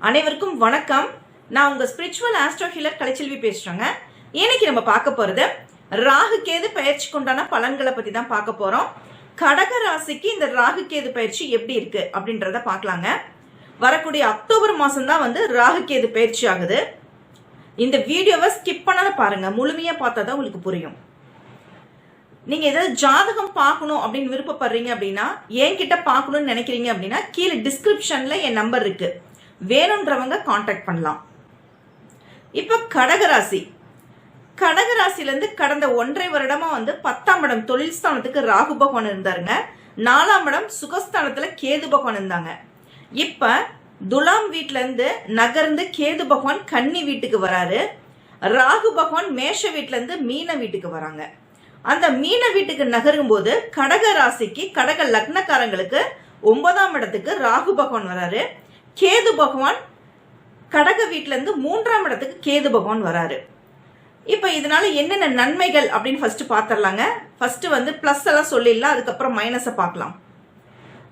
அனைவருக்கும் வணக்கம். நான் உங்க ஸ்பிரிச்சுவல் ஆஸ்ட்ரோ ஹீலர் கலைச்செல்வி பேசுறேங்க. இன்னைக்கு நம்ம பார்க்க போறது ராகு கேது பயிற்சிக்கு உண்டான பலன்களை பத்தி தான் பார்க்க போறோம். கடக ராசிக்கு இந்த ராகு கேது பயிற்சி எப்படி இருக்கு அப்படின்றத பார்க்கலாங்க. வரக்கூடிய அக்டோபர் மாசம் தான் வந்து ராகு கேது பயிற்சி ஆகுது. இந்த வீடியோவை ஸ்கிப் பண்ணாத பாருங்க. முழுமையா பார்த்தா தான் உங்களுக்கு புரியும். நீங்க ஏதாவது ஜாதகம் பார்க்கணும் அப்படின்னு விருப்பப்படுறீங்க அப்படின்னா என்கிட்ட பார்க்கணும்னு நினைக்கிறீங்க அப்படின்னா கீழே டிஸ்கிரிப்ஷன்ல என் நம்பர் இருக்கு. வேணுன்றவங்க காண்டாக்ட் பண்ணலாம். இப்போ கடகராசி. கடகராசிலேருந்து கடந்த ஒன்றரை வருடமா வந்து பத்தாம் இடம் தொழில் ஸ்தானத்துக்கு ராகு பகவான் இருந்தாருங்க. நாலாம் இடம் சுகஸ்தானத்துல கேது பகவான் இருந்தாங்க. இப்ப துலாம் வீட்ல இருந்து நகர்ந்து கேது பகவான் கன்னி வீட்டுக்கு வராரு. ராகு பகவான் மேஷ வீட்ல இருந்து மீன வீட்டுக்கு வராங்க. அந்த மீன வீட்டுக்கு நகரும் போது கடக ராசிக்கு கடக லக்னக்காரங்களுக்கு ஒன்பதாம் இடத்துக்கு ராகு பகவான் வராரு. கேது பகவான் கடக வீட்டிலேருந்து மூன்றாம் இடத்துக்கு கேது பகவான் வராரு. இப்போ இதனால என்னென்ன நன்மைகள் அப்படின்னு ஃபர்ஸ்ட் பார்த்துடலாங்க ஃபர்ஸ்ட் வந்து ப்ளஸ் எல்லாம் சொல்லிடலாம் அதுக்கப்புறம் மைனஸை பார்க்கலாம்.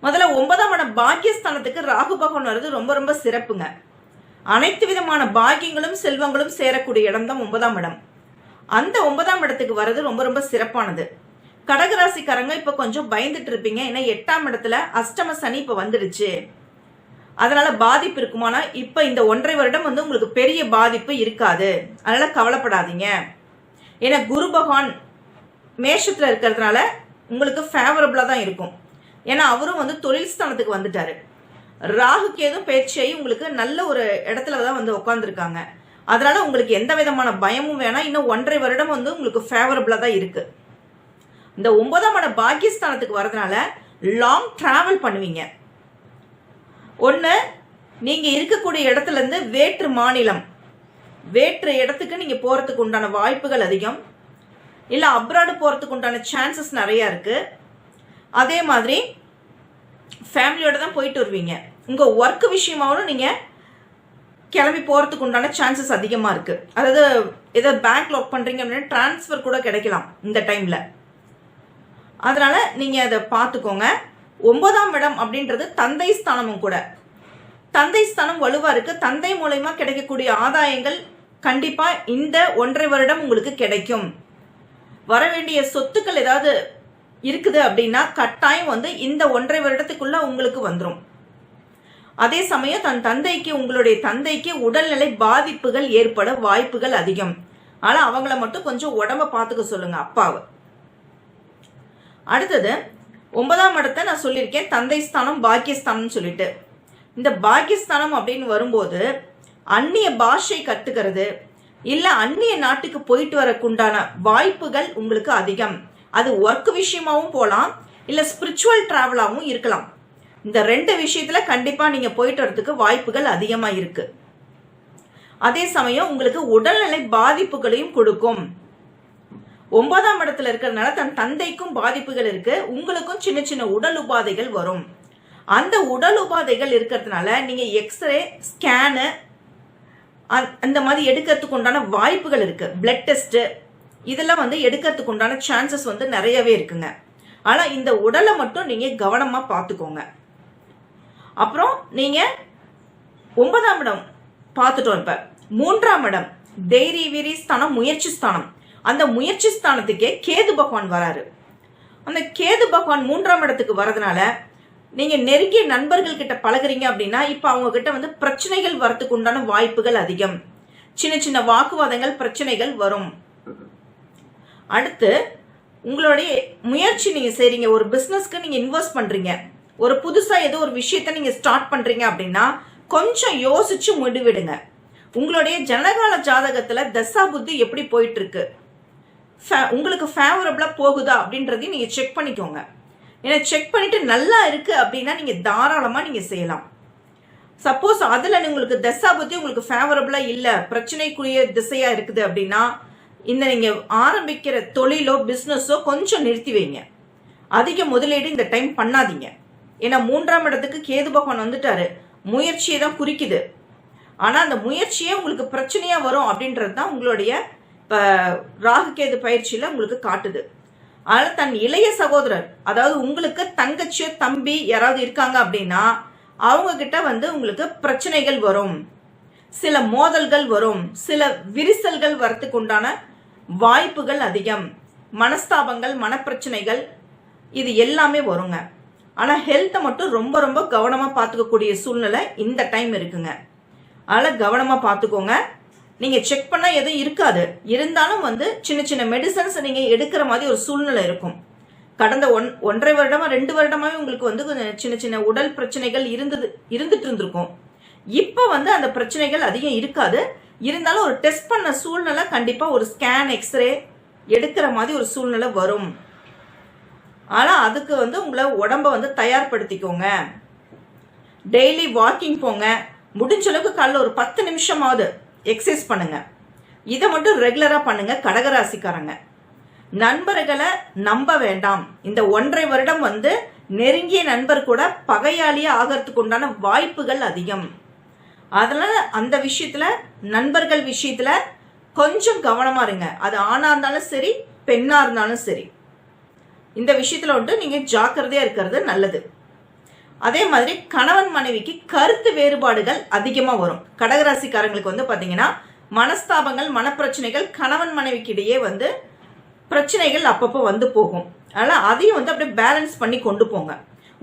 முதல்ல ஒன்பதாம் இடம் பாக்கியஸ்தானத்துக்கு ராகு பகவான் வர்றது ரொம்ப ரொம்ப சிறப்புங்க. அனைத்து விதமான பாக்கியங்களும் செல்வங்களும் சேரக்கூடிய இடம் தான் ஒன்பதாம் இடம். அந்த ஒன்பதாம் இடத்துக்கு வர்றது ரொம்ப ரொம்ப சிறப்பானது. கடகராசிக்காரங்க இப்போ கொஞ்சம் பயந்துட்டு இருப்பீங்க. ஏன்னா எட்டாம் இடத்துல அஷ்டம சனி இப்போ வந்துடுச்சு அதனால பாதிப்பு இருக்குமானா இப்ப இந்த ஒன்றரை வருடம் வந்து உங்களுக்கு பெரிய பாதிப்பு இருக்காது. அதனால கவலைப்படாதீங்க. ஏன்னா குரு பகவான் மேஷத்துல இருக்கிறதுனால உங்களுக்கு ஃபேவரபிளா தான் இருக்கும். ஏன்னா அவரும் வந்து தொழில் ஸ்தானத்துக்கு வந்துட்டாரு. ராகு கேதும் பயிற்சியாகி உங்களுக்கு நல்ல ஒரு இடத்துல தான் வந்து உட்காந்துருக்காங்க அதனால உங்களுக்கு எந்த விதமான பயமும் வேணாம். இன்னும் ஒன்றரை வருடம் வந்து உங்களுக்கு ஃபேவரபிளா தான் இருக்கு. இந்த ஒன்பதாம் இட பாக்கியஸ்தானத்துக்கு வரதுனால லாங் டிராவல் பண்ணுவீங்க. ஒன்று நீங்கள் இருக்கக்கூடிய இடத்துலேருந்து வேற்று மாநிலம். வேற்று இடத்துக்கு நீங்கள் போகிறதுக்கு உண்டான வாய்ப்புகள் அதிகம். இல்லை அப்ராடு போகிறதுக்கு உண்டான சான்சஸ் நிறையா இருக்குது அதே மாதிரி ஃபேமிலியோட தான் போயிட்டு வருவீங்க. உங்கள் ஒர்க் விஷயமாகவும் நீங்கள் கிளம்பி போகிறதுக்கு உண்டான சான்சஸ் அதிகமாக இருக்குது அதாவது ஏதோ பேங்க்கில் ஒர்க் பண்ணுறீங்க அப்படின்னா ட்ரான்ஸ்ஃபர் கூட கிடைக்கலாம் இந்த டைமில் அதனால் நீங்கள் அதை பார்த்துக்கோங்க. ஒன்பதாம் இடம் அப்படின்றது தந்தை ஸ்தானமும் கூட. தந்தை ஸ்தானம் வலுவாருக்கு தந்தை மூலயமா கிடைக்கக்கூடிய ஆதாயங்கள் கண்டிப்பா இந்த ஒன்றரை வருடம் உங்களுக்கு கிடைக்கும். வர வேண்டிய சொத்துக்கள் ஏதாவது இருக்குது அப்படின்னா கட்டாயம் வந்து இந்த ஒன்றரை வருடத்துக்குள்ள உங்களுக்கு வந்துடும் அதே சமயம் தன் தந்தைக்கு உங்களுடைய தந்தைக்கு உடல்நிலை பாதிப்புகள் ஏற்பட வாய்ப்புகள் அதிகம். ஆனா அவங்கள மட்டும் கொஞ்சம் உடம்ப பார்த்துக்க சொல்லுங்க அப்பாவை. அடுத்தது ஒன்பதாம் இடத்தை நான் சொல்லியிருக்கேன் தந்தை ஸ்தானம் பாக்கியஸ்தானம் சொல்லிட்டு. இந்த பாகிஸ்தானம் அப்படின்னு வரும்போது அந்நிய பாஷை கத்துக்கிறது இல்ல அந்நிய நாட்டுக்கு போயிட்டு வரக்குண்டான வாய்ப்புகள் உங்களுக்கு அதிகம். அது ஒர்க் விஷயமாவும் போகலாம் இல்ல ஸ்பிரிச்சுவல் டிராவலாகவும் இருக்கலாம். இந்த ரெண்டு விஷயத்துல கண்டிப்பா நீங்க போயிட்டு வரதுக்கு வாய்ப்புகள் அதிகமா இருக்கு. அதே சமயம் உங்களுக்கு உடல்நிலை பாதிப்புகளையும் கொடுக்கும். ஒன்பதாம் இடத்துல இருக்கிறதுனால தன் தந்தைக்கும் பாதிப்புகள் இருக்கு உங்களுக்கும் சின்ன சின்ன உடல் உபாதைகள் வரும். அந்த உடல் உபாதைகள் இருக்கிறதுனால நீங்க எக்ஸ்ரே ஸ்கேனு அந்த மாதிரி எடுக்கிறதுக்கு உண்டான வாய்ப்புகள் இருக்கு. பிளட் டெஸ்ட் இதெல்லாம் வந்து எடுக்கிறதுக்கு உண்டான சான்சஸ் வந்து நிறையவே இருக்குங்க. ஆனா இந்த உடலை மட்டும் நீங்க கவனமா பார்த்துக்கோங்க. அப்புறம் நீங்க ஒன்பதாம் இடம் பார்த்துட்டோம் இப்ப. மூன்றாம் இடம் தைரிய வீரி ஸ்தானம் முயற்சி ஸ்தானம். அந்த முயற்சி ஸ்தானத்துக்கே கேது பகவான் வராரு. அந்த கேது பகவான் மூன்றாம் இடத்துக்கு வரதுனால நீங்க நெருங்கிய நண்பர்கள் கிட்ட பழகுறீங்க அப்படின்னா இப்ப அவங்க கிட்ட வந்து பிரச்சனைகள் வரத்துக்கு உண்டான வாய்ப்புகள் அதிகம். சின்ன சின்ன வாக்குவாதங்கள் பிரச்சனைகள் வரும். அடுத்து உங்களுடைய முயற்சி நீங்க செய்றீங்க. ஒரு பிசினஸ்க்கு நீங்க இன்வெஸ்ட் பண்றீங்க. ஒரு புதுசா ஏதோ ஒரு விஷயத்த நீங்க ஸ்டார்ட் பண்றீங்க அப்படின்னா கொஞ்சம் யோசிச்சு முடிவிடுங்க. உங்களுடைய ஜனகால ஜாதகத்துல தசா புத்தி எப்படி போயிட்டு இருக்கு? உங்களுக்கு ஃபேவரபிளா போகுதா அப்படின்றதையும் நீங்க செக் பண்ணிக்கோங்க. ஏன்னா செக் பண்ணிட்டு நல்லா இருக்கு அப்படின்னா நீங்க தாராளமா நீங்க செய்யலாம். சப்போஸ் அதுல உங்களுக்கு தசா புத்தி உங்களுக்கு ஃபேவரபிளா இல்ல பிரச்சனைக்குரிய திசையா இருக்குது அப்படின்னா இந்த நீங்க ஆரம்பிக்கிற தொழிலோ பிசினஸோ கொஞ்சம் நிறுத்தி வைங்க. அதிக முதலீடு இந்த டைம் பண்ணாதீங்க. ஏன்னா மூன்றாம் இடத்துக்கு கேது பகவான் வந்துட்டாரு. முயற்சியை தான் குறிக்குது. ஆனா அந்த முயற்சியே உங்களுக்கு பிரச்சனையா வரும் அப்படின்றது தான் உங்களுடைய இப்ப ராகு கேது பயிற்சியில உங்களுக்கு காட்டுது. அதனால தன் இளைய சகோதரர் அதாவது உங்களுக்கு தங்கச்சியோ தம்பி யாராவது இருக்காங்க அப்படின்னா அவங்க கிட்ட வந்து உங்களுக்கு பிரச்சனைகள் வரும். சில மோதல்கள் வரும். சில விரிசல்கள் வரத்துக்கு உண்டான வாய்ப்புகள் அதிகம். மனஸ்தாபங்கள் மனப்பிரச்சனைகள் இது எல்லாமே வருங்க. ஆனால் ஹெல்த்தை மட்டும் ரொம்ப ரொம்ப கவனமாக பார்த்துக்கக்கூடிய சூழ்நிலை இந்த டைம் இருக்குங்க. அதனால் கவனமாக பார்த்துக்கோங்க. நீங்கள் செக் பண்ணால் எதுவும் இருக்காது. இருந்தாலும் வந்து சின்ன சின்ன மெடிசன்ஸ் நீங்கள் எடுக்கிற மாதிரி ஒரு சூழ்நிலை இருக்கும். கடந்த ஒன் ஒன்றரை வருடமா ரெண்டு வருடமாவே உங்களுக்கு வந்து கொஞ்சம் சின்ன சின்ன உடல் பிரச்சனைகள் இருந்தது இருந்துட்டு இருந்திருக்கும். இப்போ வந்து அந்த பிரச்சனைகள் அதிகம் இருக்காது. இருந்தாலும் ஒரு டெஸ்ட் பண்ண சூழ்நிலை கண்டிப்பாக ஒரு ஸ்கேன் எக்ஸ்ரே எடுக்கிற மாதிரி ஒரு சூழ்நிலை வரும். ஆனால் அதுக்கு வந்து உங்களை உடம்ப வந்து தயார்படுத்திக்கோங்க. டெய்லி வாக்கிங் போங்க. முடிஞ்ச அளவுக்கு காலைல ஒரு பத்து நிமிஷமாவது எக்ஸசைஸ் பண்ணுங்க. இதை மட்டும் ரெகுலராக பண்ணுங்க கடகராசிக்காரங்க. நண்பர்களை நம்ப வேண்டாம். இந்த ஒன்றரை வருடம் வந்து நெருங்கிய நண்பர் கூட பகையாளியே ஆகிறதுக்கு உண்டான வாய்ப்புகள் அதிகம். அதனால அந்த விஷயத்துல நண்பர்கள் விஷயத்துல கொஞ்சம் கவனமா இருங்க. அது ஆணா இருந்தாலும் சரி பெண்ணா இருந்தாலும் சரி. இந்த விஷயத்துல வந்துட்டு நீங்க ஜாக்கிரதையா இருக்கிறது நல்லது. அதே மாதிரி கணவன் மனைவிக்கு கருத்து வேறுபாடுகள் அதிகமாக வரும். கடகராசிக்காரங்களுக்கு வந்து பார்த்தீங்கன்னா மனஸ்தாபங்கள் மனப்பிரச்சனைகள் கணவன் மனைவிக்கு இடையே வந்து பிரச்சனைகள் அப்பப்போ வந்து போகும். அதனால் அதையும் வந்து அப்படியே பேலன்ஸ் பண்ணி கொண்டு போங்க.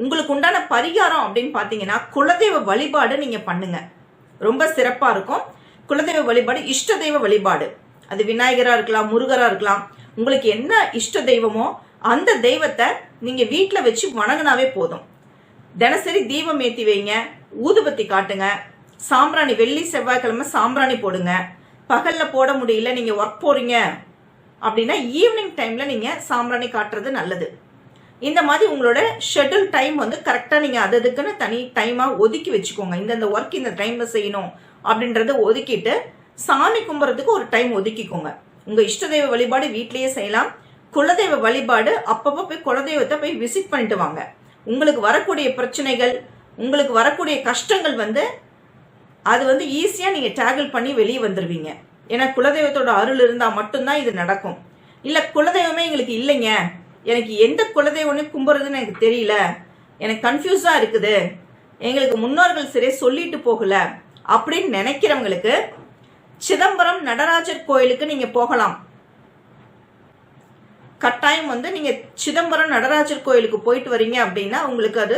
உங்களுக்கு உண்டான பரிகாரம் அப்படின்னு பார்த்தீங்கன்னா குலதெய்வ வழிபாடு நீங்கள் பண்ணுங்க. ரொம்ப சிறப்பாக இருக்கும். குலதெய்வ வழிபாடு இஷ்ட தெய்வ வழிபாடு. அது விநாயகராக இருக்கலாம் முருகராக இருக்கலாம். உங்களுக்கு என்ன இஷ்ட தெய்வமோ அந்த தெய்வத்தை நீங்கள் வீட்டில் வச்சு வணங்கினாவே போதும். தினசரி தீபம் ஏற்றி வைங்க ஊதுபத்தி காட்டுங்க சாம்பிராணி வெள்ளி செவ்வாய்க்கிழமை சாம்பிராணி போடுங்க. பகலில் போட முடியல நீங்கள் ஒர்க் போகிறீங்க அப்படின்னா ஈவினிங் டைமில் நீங்கள் சாம்பிராணி காட்டுறது நல்லது. இந்த மாதிரி உங்களோட ஷெட்யூல் டைம் வந்து கரெக்டாக நீங்கள் அது அதுக்குன்னு தனி டைமாக ஒதுக்கி வச்சுக்கோங்க. இந்தந்த ஒர்க் இந்த டைமில் செய்யணும் அப்படின்றத ஒதுக்கிட்டு சாமி கும்பிட்றதுக்கு ஒரு டைம் ஒதுக்கிக்கோங்க. உங்கள் இஷ்ட தெய்வ வழிபாடு வீட்லேயே செய்யலாம். குலதெய்வ வழிபாடு அப்பப்போ போய் குலதெய்வத்தை போய் விசிட் பண்ணிட்டு வாங்க. உங்களுக்கு வரக்கூடிய பிரச்சனைகள் உங்களுக்கு வரக்கூடிய கஷ்டங்கள் வந்து அது வந்து ஈஸியாக நீங்கள் டேகிள் பண்ணி வெளியே வந்துடுவீங்க ஏன்னா குலதெய்வத்தோட அருள் இருந்தால் மட்டும்தான் இது நடக்கும். இல்லை குலதெய்வமே எங்களுக்கு இல்லைங்க. எனக்கு எந்த குலதெய்வம்னு கும்புறதுன்னு எனக்கு தெரியல. எனக்கு கன்ஃபியூஸாக இருக்குது. எங்களுக்கு முன்னோர்கள் சரியாக சொல்லிட்டு போகல. அப்படின்னு நினைக்கிறவங்களுக்கு சிதம்பரம் நடராஜர் கோயிலுக்கு நீங்கள் போகலாம். கட்டாயம் வந்து நீங்கள் சிதம்பரம் நடராஜர் கோயிலுக்கு போயிட்டு வரீங்க அப்படின்னா உங்களுக்கு அது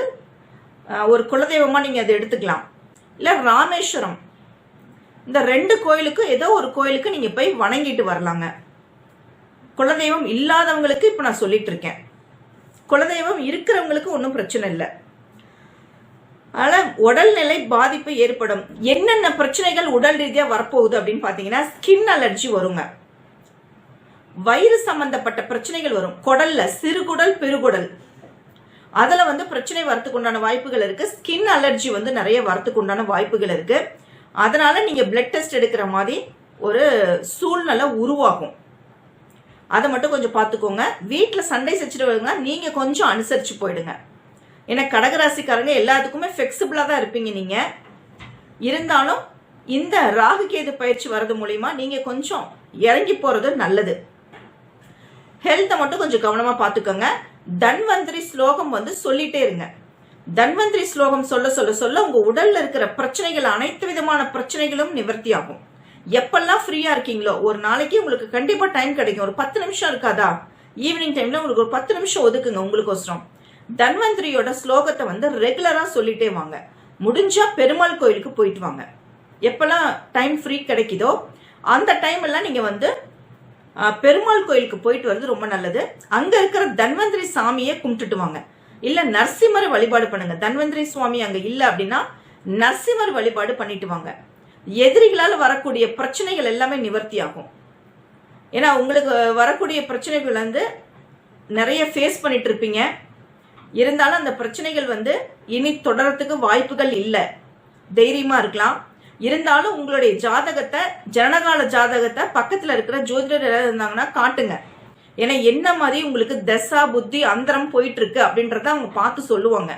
ஒரு குலதெய்வமாக நீங்கள் அதை எடுத்துக்கலாம். இல்லை ராமேஸ்வரம். இந்த ரெண்டு கோயிலுக்கும் ஏதோ ஒரு கோயிலுக்கு நீங்கள் போய் வணங்கிட்டு வரலாங்க. குலதெய்வம் இல்லாதவங்களுக்கு இப்போ நான் சொல்லிட்டு இருக்கேன் குலதெய்வம் இருக்கிறவங்களுக்கு ஒன்றும் பிரச்சனை இல்லை. ஆனால் உடல்நிலை பாதிப்பு ஏற்படும். என்னென்ன பிரச்சனைகள் உடல் ரீதியாக வரப்போகுது அப்படின்னு பார்த்தீங்கன்னா ஸ்கின் அலர்ஜி வருங்க. வயிறு சம்பந்தப்பட்ட பிரச்சனைகள் வரும். குடல்ல சிறுகுடல் பெருகுடல். அதுல வந்து பிரச்சனை வரத்துக்கு உண்டான வாய்ப்புகள் இருக்கு. ஸ்கின் அலர்ஜி வந்து நிறைய வரத்துக்கு உண்டான வாய்ப்புகள் இருக்கு. அதனால நீங்க பிளட் டெஸ்ட் எடுக்கிற மாதிரி ஒரு சூழ்நிலை உருவாகும். அதை மட்டும் கொஞ்சம் பார்த்துக்கோங்க. வீட்டில் சண்டை செஞ்சுட்டு நீங்கள் கொஞ்சம் அனுசரித்து போயிடுங்க. ஏன்னா கடகராசிக்காரங்க எல்லாத்துக்குமே ஃப்ளெக்சிபிளாக தான் இருப்பீங்க நீங்கள் இருந்தாலும் இந்த ராகு கேது பயிற்சி வர்றது மூலிமா நீங்கள் கொஞ்சம் இறங்கி போகிறது நல்லது. ஹெல்த்தை மட்டும் கொஞ்சம் கவனமாக பார்த்துக்கோங்க. தன்வந்திரி ஸ்லோகம் வந்து சொல்லிட்டே இருங்க. தன்வந்திரி ஸ்லோகம் சொல்ல சொல்ல சொல்ல உங்கள் உடலில் இருக்கிற பிரச்சனைகள் அனைத்து விதமான பிரச்சனைகளும் நிவர்த்தி ஆகும். எப்பெல்லாம் ஃப்ரீயாக இருக்கீங்களோ ஒரு நாளைக்கு உங்களுக்கு கண்டிப்பாக டைம் கிடைக்கும். ஒரு பத்து நிமிஷம் இருக்காதா? ஈவினிங் டைமில் உங்களுக்கு ஒரு பத்து நிமிஷம் ஒதுக்குங்க உங்களுக்கோசரம். தன்வந்திரியோட ஸ்லோகத்தை வந்து ரெகுலராக சொல்லிட்டே வாங்க. முடிஞ்சா பெருமாள் கோயிலுக்கு போயிட்டு வாங்க. எப்பெல்லாம் டைம் ஃப்ரீ கிடைக்குதோ அந்த டைம் எல்லாம் நீங்க வந்து பெருமாள் கோயிலுக்கு போயிட்டு வந்து ரொம்ப நல்லது. அங்க இருக்கிற தன்வந்திரி சாமியை கும்பிட்டுட்டு வாங்க இல்ல நரசிம்மரை வழிபாடு பண்ணுங்க. தன்வந்திரி சுவாமி அங்க இல்ல அப்படின்னா நரசிம்மர் வழிபாடு பண்ணிட்டு வாங்க எதிரிகளால் வரக்கூடிய பிரச்சனைகள் எல்லாமே நிவர்த்தி ஆகும் ஏன்னா உங்களுக்கு வரக்கூடிய பிரச்சனைகள் வந்து நிறைய ஃபேஸ் பண்ணிட்டு இருப்பீங்க. இருந்தாலும் அந்த பிரச்சனைகள் வந்து இனி தொடரத்துக்கு வாய்ப்புகள் இல்லை. தைரியமா இருக்கலாம். இருந்தாலும் உங்களுடைய ஜாதகத்தை ஜனகால ஜாதகத்தை பக்கத்துல இருக்கிற ஜோதிடர் யாராவது இருந்தாங்கன்னா காட்டுங்க. ஏன்னா என்ன மாதிரி உங்களுக்கு தசா புத்தி அந்தரம் போயிட்டு இருக்கு அப்படின்றத அவங்க பார்த்து சொல்லுவாங்க.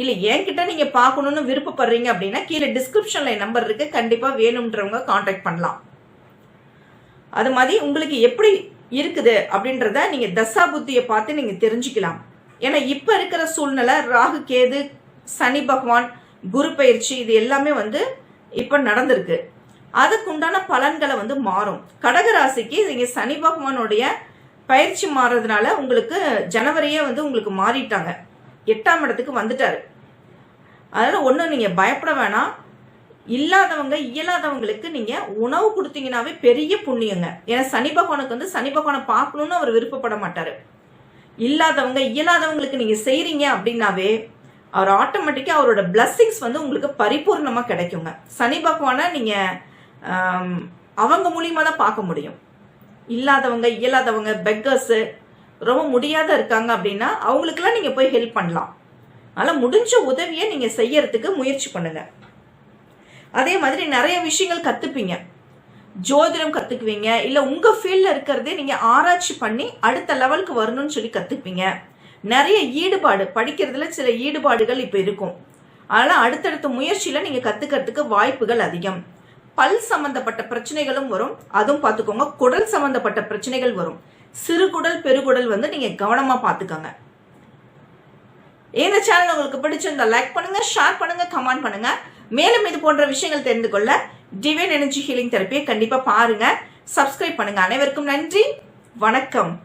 இல்ல என்கிட்ட நீங்க பார்க்கணுன்னு விருப்பப்படுறீங்க அப்படின்னா கீழே டிஸ்கிரிப்ஷன்ல நம்பர் இருக்கு. கண்டிப்பா வேணும்ன்றவங்க காண்டாக்ட் பண்ணலாம். அது மாதிரி உங்களுக்கு எப்படி இருக்குது அப்படின்றத நீங்க தசா புத்தியை பார்த்து நீங்க தெரிஞ்சுக்கலாம். ஏன்னா இப்ப இருக்கிற சூழ்நிலை ராகு கேது சனி பகவான் குரு பயிற்சி இது எல்லாமே வந்து இப்போ நடந்திருக்கு. அதுக்குண்டான பலன்களை வந்து மாறும். கடகராசிக்கு நீங்க சனி பகவானுடைய பயிற்சி மாறுறதுனால உங்களுக்கு ஜனவரியே வந்து உங்களுக்கு மாறிட்டாங்க. எட்டாம் இடத்துக்கு வந்துட்டாரு. அதனால ஒன்றும் நீங்க பயப்பட வேணாம். இல்லாதவங்க இயலாதவங்களுக்கு நீங்க உணவு கொடுத்தீங்கன்னாவே பெரிய புண்ணியங்க. ஏன்னா சனி பகவானுக்கு வந்து சனி பகவானை பார்க்கணும்னு அவர் விருப்பப்பட மாட்டாரு. இல்லாதவங்க இயலாதவங்களுக்கு நீங்க செய்றீங்க அப்படின்னாவே அவர் ஆட்டோமேட்டிக்காக அவரோட பிளஸ்ஸிங்ஸ் வந்து உங்களுக்கு பரிபூர்ணமாக கிடைக்குங்க. சனி பகவானை நீங்கள் அவங்க மூலியமாக தான் பார்க்க முடியும். இல்லாதவங்க இயலாதவங்க பெக்கர்ஸு ரொம்ப முடியாத இருக்காங்க அப்படின்னா அவங்களுக்கெல்லாம் நீங்கள் போய் ஹெல்ப் பண்ணலாம். அதனால் முடிஞ்ச உதவியை நீங்கள் செய்யறதுக்கு முயற்சி பண்ணுங்க. அதே மாதிரி நிறைய விஷயங்கள் கற்றுப்பீங்க ஜோதிடம் கற்றுக்குவீங்க இல்லை உங்கள் ஃபீல்டில் இருக்கிறதே நீங்கள் ஆராய்ச்சி பண்ணி அடுத்த லெவலுக்கு வரணும்னு சொல்லி கற்றுப்பீங்க நிறைய ஈடுபாடு படிக்கிறதுல சில ஈடுபாடுகள் இப்ப இருக்கும். அதனால அடுத்தடுத்த முயற்சியில நீங்க கத்துக்கிறதுக்கு வாய்ப்புகள் அதிகம். பல் சம்பந்தப்பட்ட பிரச்சனைகளும் வரும். அதுவும் பார்த்துக்கோங்க குடல் சம்பந்தப்பட்ட பிரச்சனைகள் வரும். சிறுகுடல் பெருகுடல் வந்து நீங்க கவனமா பார்த்துக்கோங்க இந்த சேனல் உங்களுக்கு பிடிச்சிருந்தா லைக் பண்ணுங்க ஷேர் பண்ணுங்க கமெண்ட் பண்ணுங்க. மேலும் இது போன்ற விஷயங்கள் தெரிந்து கொள்ள டிவைன் எனர்ஜி ஹீலிங் தெரப்பியை கண்டிப்பா பாருங்க. சப்ஸ்கிரைப் பண்ணுங்க. அனைவருக்கும் நன்றி. வணக்கம்.